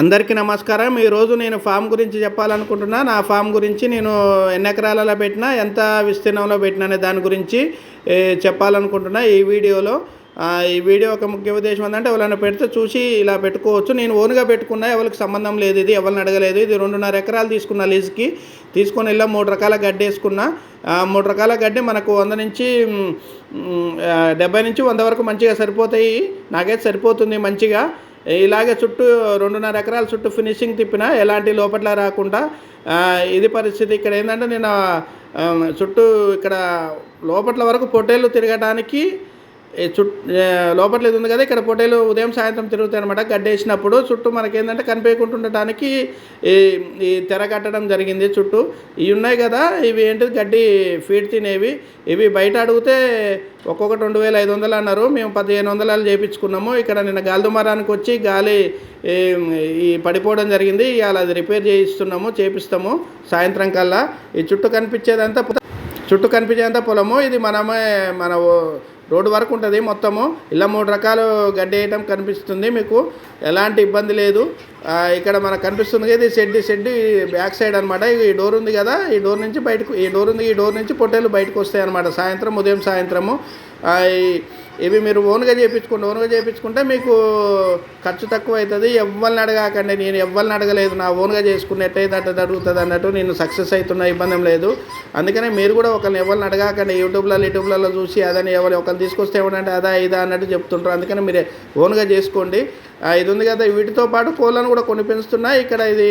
అందరికీ నమస్కారం. ఈరోజు నేను ఫామ్ గురించి చెప్పాలనుకుంటున్నా. నా ఫామ్ గురించి నేను ఎన్ని ఎకరాలలో పెట్టినా ఎంత విస్తీర్ణంలో పెట్టినా అనే దాని గురించి చెప్పాలనుకుంటున్నా ఈ వీడియోలో. ఈ వీడియో ఒక ముఖ్య ఉద్దేశం ఏంటంటే ఎవరైనా పెడితే చూసి ఇలా పెట్టుకోవచ్చు. నేను ఓన్గా పెట్టుకున్నా ఎవరికి సంబంధం లేదు ఇది ఎవరిని అడగలేదు ఇది. రెండున్నర ఎకరాలు తీసుకున్న లీజుకి తీసుకొని వెళ్ళా మూడు రకాల గడ్డి వేసుకున్నా. మూడు రకాల గడ్డి మనకు వంద నుంచి డెబ్బై నుంచి వంద వరకు మంచిగా సరిపోతాయి. నాకైతే సరిపోతుంది మంచిగా. ఇలాగే చుట్టూ రెండున్నర ఎకరాల చుట్టూ ఫినిషింగ్ తిప్పిన ఎలాంటి లోపట్ల రాకుండా ఇది పరిస్థితి. ఇక్కడ ఏంటంటే నేను చుట్టూ ఇక్కడ లోపట్ల వరకు పొట్టేళ్ళు తిరగడానికి చుట్టూ లోపట్ల ఇది ఉంది కదా ఇక్కడ పొట్టేలు ఉదయం సాయంత్రం తిరుగుతాయి అనమాట గడ్డేసినప్పుడు చుట్టూ మనకేంటంటే కనిపించకుండా ఉండటానికి ఈ ఈ తెర కట్టడం జరిగింది చుట్టూ. ఇవి ఉన్నాయి కదా ఇవి ఏంటిది గడ్డి ఫీడ్ తినేవి. ఇవి బయట అడిగితే ఒక్కొక్కటి రెండు వేల ఐదు వందలు అన్నారు. మేము పదిహేను వందలు చేయించుకున్నాము ఇక్కడ నిన్న గాలిదుమారానికి వచ్చి గాలి ఈ పడిపోవడం జరిగింది. ఇవాళ అది రిపేర్ చేయిస్తున్నాము చేపిస్తాము సాయంత్రం కల్లా. ఈ చుట్టూ కనిపించేదంతా చుట్టూ కనిపించేంత పొలము. ఇది మనమే మన రోడ్డు వరకు ఉంటుంది మొత్తము. ఇలా మూడు రకాలు గడ్డి వేయటం కనిపిస్తుంది మీకు. ఎలాంటి ఇబ్బంది లేదు. ఇక్కడ మనకు కనిపిస్తుంది కదా ఇది షెడ్ షెడ్ బ్యాక్ సైడ్ అనమాట ఈ డోర్ ఉంది కదా ఈ డోర్ నుంచి బయటకు ఈ డోర్ ఉంది ఈ డోర్ నుంచి పొట్టేలు బయటకు వస్తాయి అనమాట సాయంత్రం ఉదయం సాయంత్రము. ఇవి మీరు ఓన్గా చేయించుకోండి ఓన్గా చేయించుకుంటే మీకు ఖర్చు తక్కువ అవుతుంది ఎవ్వరిని అడగాకండి నేను ఎవ్వరిని అడగలేదు. నా ఓన్గా చేసుకుని ఎట్టయితే అట్ట అడుగుతుంది అన్నట్టు నేను సక్సెస్ అవుతున్న ఇబ్బంది లేదు. అందుకనే మీరు కూడా ఒకరిని ఎవరిని అడగాకండి. యూట్యూబ్లలో యూట్యూబ్లలో చూసి అదని ఎవరు ఒకరిని తీసుకొస్తే ఏమంటే అదా ఇదా అన్నట్టు చెప్తుంటారు. అందుకని మీరు ఓన్గా చేసుకోండి. ఇది ఉంది కదా వీటితో పాటు కోళ్ళను కూడా కొన్ని పెంచుతున్నా. ఇక్కడ ఇది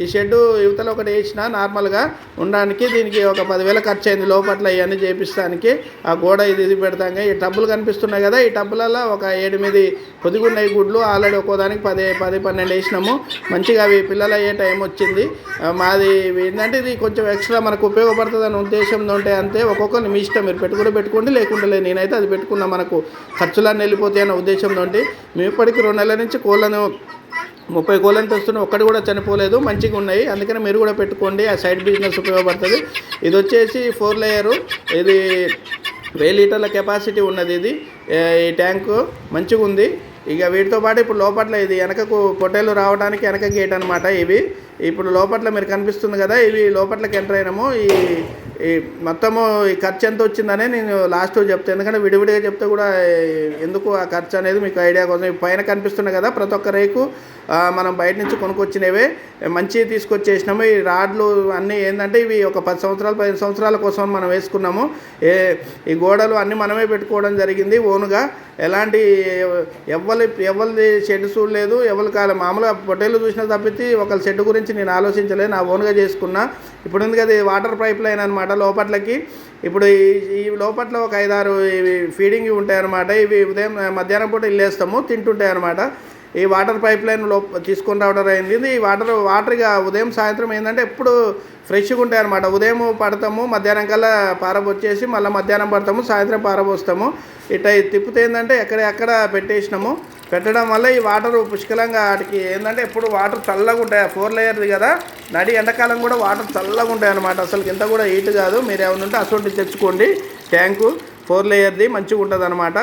ఈ షెడ్ యువతలో ఒకటి వేసిన నార్మల్గా ఉండడానికి దీనికి ఒక పదివేల ఖర్చు అయింది. లోపట్ల ఇవన్నీ చేపిస్తానికి ఆ గోడ ఇది ఇది పెడతాంగా ఈ టబ్బులు కనిపిస్తున్నాయి కదా ఈ టబ్బులలో ఒక ఎనిమిది పొదిగున్నాయి గుడ్లు. ఆల్రెడీ ఒక్కోదానికి పది పది పన్నెండు వేసినాము. మంచిగా అవి పిల్లలు అయ్యే టైం వచ్చింది. మాది ఏంటంటే ఇది కొంచెం ఎక్స్ట్రా మనకు ఉపయోగపడుతుంది అనే ఉద్దేశంతో ఉంటే అంతే. ఒక్కొక్కరిని మీ ఇష్టం మీరు పెట్టుకుంటే పెట్టుకోండి లేకుంటే లేదు. నేనైతే అది పెట్టుకున్నా మనకు ఖర్చులన్నీ వెళ్ళిపోతాయి అన్న ఉద్దేశంతో మేము ఇప్పటికి రెండు నెలల నుంచి కోళ్ళను ముప్పై కోళ్ళని తెస్తున్నాయి ఒక్కటి కూడా చనిపోలేదు మంచిగా ఉన్నాయి. అందుకని మీరు కూడా పెట్టుకోండి ఆ సైడ్ బిజినెస్ ఉపయోగపడుతుంది. ఇది వచ్చేసి ఫోర్ లేయరు ఇది వెయ్యి లీటర్ల కెపాసిటీ ఉన్నది ఇది. ఈ ట్యాంకు మంచిగా ఉంది. ఇక వీటితో పాటు ఇప్పుడు లోపట్ల ఇది వెనకకు పొట్టేలు రావడానికి వెనక గేట్ అనమాట ఇవి. ఇప్పుడు లోపట్ల మీరు కనిపిస్తుంది కదా ఇవి లోపట్లకి ఎంటర్ అయినాము. ఈ ఈ మొత్తము ఈ ఖర్చు ఎంత వచ్చిందనే నేను లాస్ట్ చెప్తాను ఎందుకంటే విడివిడిగా చెప్తే కూడా ఎందుకు ఆ ఖర్చు అనేది మీకు ఐడియా కోసం. పైన కనిపిస్తున్నాయి కదా ప్రతి ఒక్క రేకు మనం బయట నుంచి కొనుక్కొచ్చినవే. మంచివి తీసుకొచ్చేసినాము. ఈ రాడ్లు అన్నీ ఏంటంటే ఇవి ఒక పది సంవత్సరాలు పదిహేను సంవత్సరాల కోసం మనం వేసుకున్నాము. ఏ ఈ గోడలు అన్నీ మనమే పెట్టుకోవడం జరిగింది ఓనుగా. ఎలాంటి ఎవరి ఎవరిది షెడ్ చూడలేదు ఎవరి కాలం. మామూలుగా పొట్టేలు చూసినా తప్పితే ఒకళ్ళ షెడ్ గురించి నేను ఆలోచించలేదు నా ఓన్గా చేసుకున్నా. ఇప్పుడు ఉంది కదా వాటర్ పైప్ లైన్ అనమాట లోపట్లకి. ఇప్పుడు ఈ ఈ లోపట్ల ఒక ఐదారు ఇవి ఫీడింగ్ ఉంటాయి అనమాట ఇవి ఉదయం మధ్యాహ్నం పూట ఇల్లేస్తాము తింటుంటాయి అనమాట ఈ వాటర్ పైప్ లైన్లో తీసుకొని రావడం అయింది. ఈ వాటర్ వాటర్ ఇక ఉదయం సాయంత్రం ఏంటంటే ఎప్పుడు ఫ్రెష్గా ఉంటాయి అనమాట ఉదయం పడతాము మధ్యాహ్నం కల్లా పారబొచ్చేసి మళ్ళీ మధ్యాహ్నం పడతాము సాయంత్రం పారబోస్తాము. ఇట్లా తిప్పితే ఏంటంటే ఎక్కడ ఎక్కడ పెట్టేసినాము. పెట్టడం వల్ల ఈ వాటర్ పుష్కలంగా వాటికి ఏంటంటే ఎప్పుడు వాటర్ చల్లగా ఉంటాయి. ఫోర్ లేయర్ది కదా నడి ఎండాకాలం కూడా వాటర్ చల్లగా ఉంటాయి అనమాట అసలు ఇంత కూడా హీట్ కాదు. మీరు ఏమైనా ఉంటే అసలు తెచ్చుకోండి. ట్యాంకు ఫోర్ లేయర్ది మంచిగా ఉంటుంది అనమాట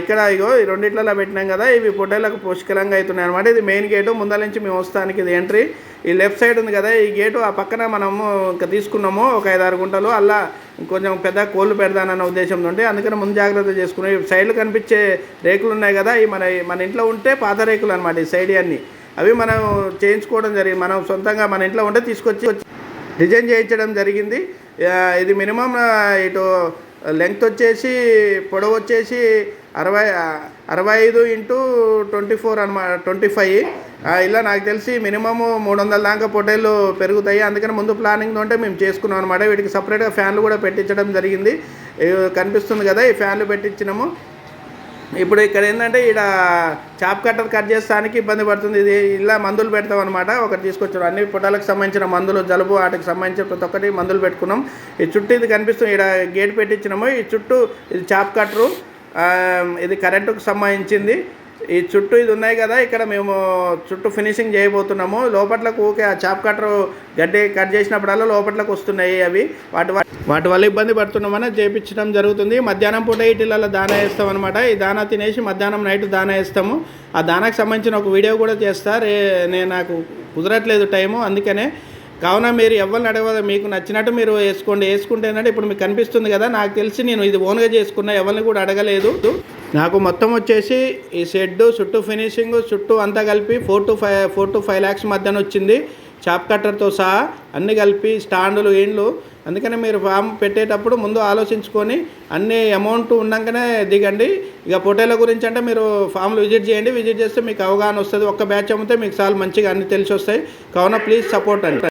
ఇక్కడ ఇగో ఈ రెండిట్లలో పెట్టినాం కదా ఇవి పొట్టేలకు పుష్కలంగా అవుతున్నాయి అనమాట ఇది మెయిన్ గేటు ముందర నుంచి మేము వస్తానికి ఇది ఎంట్రీ. ఈ లెఫ్ట్ సైడ్ ఉంది కదా ఈ గేటు ఆ పక్కన మనము ఇంకా తీసుకున్నాము ఒక ఐదు ఆరు గుంటలు. అలా కొంచెం పెద్ద కోళ్ళు పెడదానన్న ఉద్దేశంతో ఉంటే అందుకని ముందు జాగ్రత్త చేసుకున్నాం. ఈ సైడ్లు కనిపించే రేకులు ఉన్నాయి కదా ఈ మన మన ఇంట్లో ఉంటే పాత రేకులు అనమాట ఈ సైడ్ అన్నీ. అవి మనం చేయించుకోవడం జరిగింది. మనం సొంతంగా మన ఇంట్లో ఉంటే తీసుకొచ్చి డిజైన్ చేయించడం జరిగింది. ఇది మినిమం ఇటు లెంగ్త్ వచ్చేసి పొడవు వచ్చేసి అరవై అరవై ఐదు ఇంటూ ట్వంటీ ఫోర్ అనమాట ట్వంటీ ఫైవ్. ఇలా నాకు తెలిసి మినిమమ్ మూడు వందల దాకా పొటైలు పెరుగుతాయి. అందుకని ముందు ప్లానింగ్ ఉంటే మేము చేసుకున్నాం అనమాట వీటికి సపరేట్గా ఫ్యాన్లు కూడా పెట్టించడం జరిగింది. కనిపిస్తుంది కదా ఈ ఫ్యాన్లు పెట్టించినాము. ఇప్పుడు ఇక్కడ ఏంటంటే ఇక్కడ చాప్ కట్టర్ కట్ చేస్తానికి ఇబ్బంది పడుతుంది. ఇది ఇలా మందులు పెడతాం అనమాట ఒకటి తీసుకొచ్చారు. అన్ని పుటాలకు సంబంధించిన మందులు జలుబు వాటికి సంబంధించిన ప్రతి ఒక్కటి మందులు పెట్టుకున్నాం. ఈ చుట్టూ ఇది కనిపిస్తుంది. ఇక్కడ గేట్ పెట్టించినాము. ఈ చుట్టూ ఇది చాప్ కట్టరు. ఆ, ఇది కరెంటుకు సంబంధించింది. ఈ చుట్టూ ఇది ఉన్నాయి కదా ఇక్కడ మేము చుట్టూ ఫినిషింగ్ చేయబోతున్నాము. లోపట్లకు ఊకే ఆ చాప్ కట్టర్ గడ్డి కట్ చేసినప్పుడల్లా లోపట్లకు వస్తున్నాయి అవి. వాటి వాటి వల్ల ఇబ్బంది పడుతున్నామని చేపించడం జరుగుతుంది. మధ్యాహ్నం పూట ఇటీలలో దానా వేస్తాం అనమాట ఈ దానా తినేసి మధ్యాహ్నం నైట్ దానా వేస్తాము. ఆ దానాకు సంబంధించిన ఒక వీడియో కూడా చేస్తా. రే నేను నాకు కుదరట్లేదు టైము అందుకనే కావున మీరు ఎవరిని అడగదు మీకు నచ్చినట్టు మీరు వేసుకోండి. వేసుకుంటే ఏంటంటే ఇప్పుడు మీకు కనిపిస్తుంది కదా నాకు తెలిసి నేను ఇది ఓన్గా చేసుకున్నా ఎవరిని కూడా అడగలేదు. నాకు మొత్తం వచ్చేసి ఈ షెడ్ చుట్టూ ఫినిషింగ్ చుట్టూ అంతా కలిపి four to five four to five lakhs మధ్యన వచ్చింది. చాప్ కట్టర్తో సహా అన్ని కలిపి స్టాండ్లు ఏండ్లు అందుకని మీరు ఫామ్ పెట్టేటప్పుడు ముందు ఆలోచించుకొని అన్ని అమౌంట్ ఉన్నాకనే దిగండి. ఇక పొటేల గురించి అంటే మీరు ఫామ్లు విజిట్ చేయండి. విజిట్ చేస్తే మీకు అవగాహన వస్తుంది. ఒక్క బ్యాచ్ అమ్మితే మీకు చాలా మంచిగా అన్ని తెలిసి వస్తాయి. కావున ప్లీజ్ సపోర్ట్ అండి.